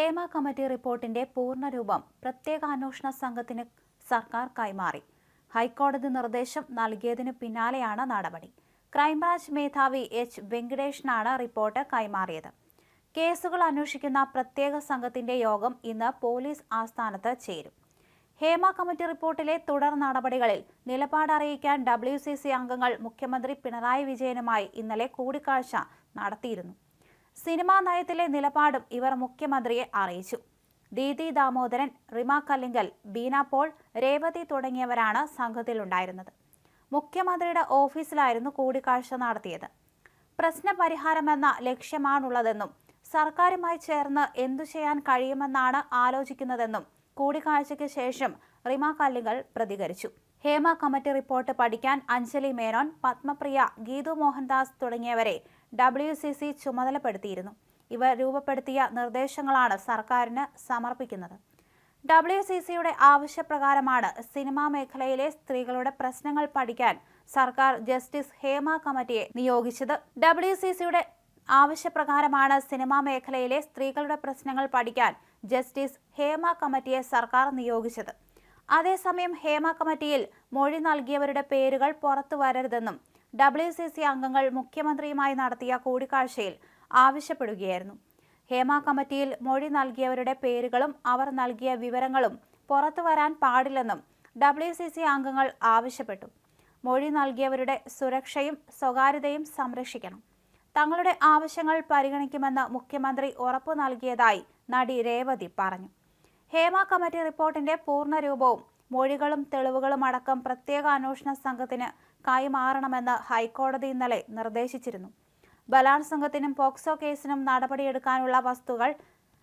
Hema committee റിപ്പോർട്ടിന്റെ പൂർണരൂപം പ്രത്യേക അന്വേഷണ സംഘത്തിന് സർക്കാർ കൈമാറി. ഹൈക്കോടതി നിർദ്ദേശം നൽകിയതിനു പിന്നാലെയാണ് നടപടി. ക്രൈംബ്രാഞ്ച് മേധാവി എച്ച്. വെങ്കടേഷിനാണ് റിപ്പോർട്ട് കൈമാറിയത്. കേസുകൾ അന്വേഷിക്കുന്ന പ്രത്യേക സംഘത്തിന്റെ യോഗം ഇന്ന് പോലീസ് ആസ്ഥാനത്ത് ചേരും. ഹേമ കമ്മിറ്റി റിപ്പോർട്ടിലെ തുടർ നടപടികളിൽ നിലപാട് അറിയിക്കാൻ ഡബ്ല്യു സി സി അംഗങ്ങൾ മുഖ്യമന്ത്രി പിണറായി വിജയനുമായി ഇന്നലെ കൂടിക്കാഴ്ച നടത്തിയിരുന്നു. സിനിമാ നയത്തിലെ നിലപാടും ഇവർ മുഖ്യമന്ത്രിയെ അറിയിച്ചു. ദീദി ദാമോദരൻ റിമ കല്ലിങ്കൽ ബീന പോൾ രേവതി തുടങ്ങിയവരാണ് സംഘത്തിലുണ്ടായിരുന്നത്. മുഖ്യമന്ത്രിയുടെ ഓഫീസിലായിരുന്നു കൂടിക്കാഴ്ച നടത്തിയത്. പ്രശ്നപരിഹാരമെന്ന ലക്ഷ്യമാണുള്ളതെന്നും സർക്കാരുമായി ചേർന്ന് എന്തു ചെയ്യാൻ കഴിയുമെന്നാണ് ആലോചിക്കുന്നതെന്നും കൂടിക്കാഴ്ചയ്ക്ക് ശേഷം റിമ കല്ലിങ്കൽ പ്രതികരിച്ചു. ഹേമ കമ്മിറ്റി റിപ്പോർട്ട് പഠിക്കാൻ അഞ്ജലി മേനോൻ പത്മപ്രിയ ഗീതു മോഹൻദാസ് തുടങ്ങിയവരെ ഡബ്ല്യു സി സി ചുമതലപ്പെടുത്തിയിരുന്നു. ഇവ രൂപപ്പെടുത്തിയ നിർദ്ദേശങ്ങളാണ് സർക്കാരിന് സമർപ്പിക്കുന്നത്. ഡബ്ല്യു സി സിയുടെ ആവശ്യപ്രകാരമാണ് സിനിമാ മേഖലയിലെ സ്ത്രീകളുടെ പ്രശ്നങ്ങൾ പഠിക്കാൻ സർക്കാർ ജസ്റ്റിസ് ഹേമ കമ്മിറ്റിയെ നിയോഗിച്ചത്. ഡബ്ല്യു സി സിയുടെ ആവശ്യപ്രകാരമാണ് സിനിമാ മേഖലയിലെ സ്ത്രീകളുടെ പ്രശ്നങ്ങൾ പഠിക്കാൻ ജസ്റ്റിസ് ഹേമ കമ്മിറ്റിയെ സർക്കാർ നിയോഗിച്ചത്. അതേസമയം ഹേമ കമ്മിറ്റിയിൽ മൊഴി നൽകിയവരുടെ പേരുകൾ പുറത്തു വരരുതെന്നും ഡബ്ല്യു സി സി അംഗങ്ങൾ മുഖ്യമന്ത്രിയുമായി നടത്തിയ കൂടിക്കാഴ്ചയിൽ ആവശ്യപ്പെടുകയായിരുന്നു. ഹേമ കമ്മിറ്റിയിൽ മൊഴി നൽകിയവരുടെ പേരുകളും അവർ നൽകിയ വിവരങ്ങളും പുറത്തു വരാൻ പാടില്ലെന്നും ഡബ്ല്യു സി സി അംഗങ്ങൾ ആവശ്യപ്പെട്ടു. മൊഴി നൽകിയവരുടെ സുരക്ഷയും സ്വകാര്യതയും സംരക്ഷിക്കണം. തങ്ങളുടെ ആവശ്യങ്ങൾ പരിഗണിക്കുമെന്ന് മുഖ്യമന്ത്രി ഉറപ്പു നൽകിയതായി നടി രേവതി പറഞ്ഞു. ഹേമ കമ്മിറ്റി റിപ്പോർട്ടിന്റെ പൂർണരൂപവും മൊഴികളും തെളിവുകളും അടക്കം പ്രത്യേക അന്വേഷണ സംഘത്തിന് കൈമാറണമെന്ന് ഹൈക്കോടതി ഇന്നലെ നിർദ്ദേശിച്ചിരുന്നു. ബലാത്സംഗത്തിനും പോക്സോ കേസിനും നടപടിയെടുക്കാനുള്ള വസ്തുക്കൾ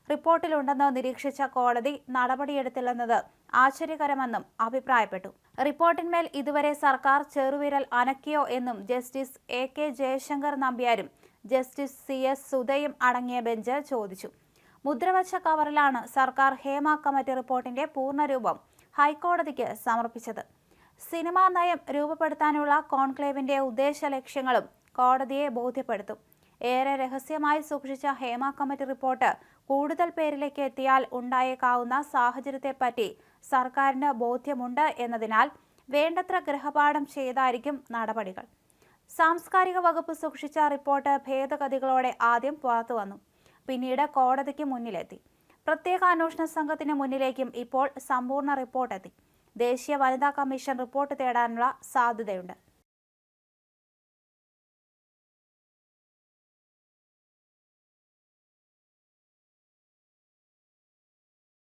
റിപ്പോർട്ടിലുണ്ടെന്ന് നിരീക്ഷിച്ച കോടതി നടപടിയെടുത്തില്ലെന്നത് ആശ്ചര്യകരമെന്നും അഭിപ്രായപ്പെട്ടു. റിപ്പോർട്ടിന്മേൽ ഇതുവരെ സർക്കാർ ചെറുവിരൽ അനക്കിയോ എന്നും ജസ്റ്റിസ് എ കെ ജയശങ്കർ നമ്പ്യാരും ജസ്റ്റിസ് സി എസ് സുധയും അടങ്ങിയ ബെഞ്ച് ചോദിച്ചു. മുദ്രവച്ച കവറിലാണ് സർക്കാർ ഹേമ കമ്മിറ്റി റിപ്പോർട്ടിന്റെ പൂർണരൂപം ഹൈക്കോടതിക്ക് സമർപ്പിച്ചത്. സിനിമാ നയം രൂപപ്പെടുത്താനുള്ള കോൺക്ലേവിന്റെ ഉദ്ദേശ ലക്ഷ്യങ്ങളും കോടതിയെ ബോധ്യപ്പെടുത്തും. ഏറെ രഹസ്യമായി സൂക്ഷിച്ച ഹേമ കമ്മിറ്റി റിപ്പോർട്ട് കൂടുതൽ പേരിലേക്ക് എത്തിയാൽ ഉണ്ടായേക്കാവുന്ന സാഹചര്യത്തെപ്പറ്റി സർക്കാരിന് ബോധ്യമുണ്ട് എന്നതിനാൽ വേണ്ടത്ര ഗൃഹപാഠം ചെയ്തായിരിക്കും നടപടികൾ. സാംസ്കാരിക വകുപ്പ് സൂക്ഷിച്ച റിപ്പോർട്ട് ഭേദഗതികളോടെ ആദ്യം പുറത്തു വന്നു. പിന്നീട് കോടതിക്ക് മുന്നിലെത്തി. പ്രത്യേക അന്വേഷണ സംഘത്തിന് മുന്നിലേക്കും ഇപ്പോൾ സമ്പൂർണ റിപ്പോർട്ട് എത്തി ദേശീയ വനിതാ കമ്മീഷൻ റിപ്പോർട്ട് തേടാനുള്ള സാധ്യതയുണ്ട്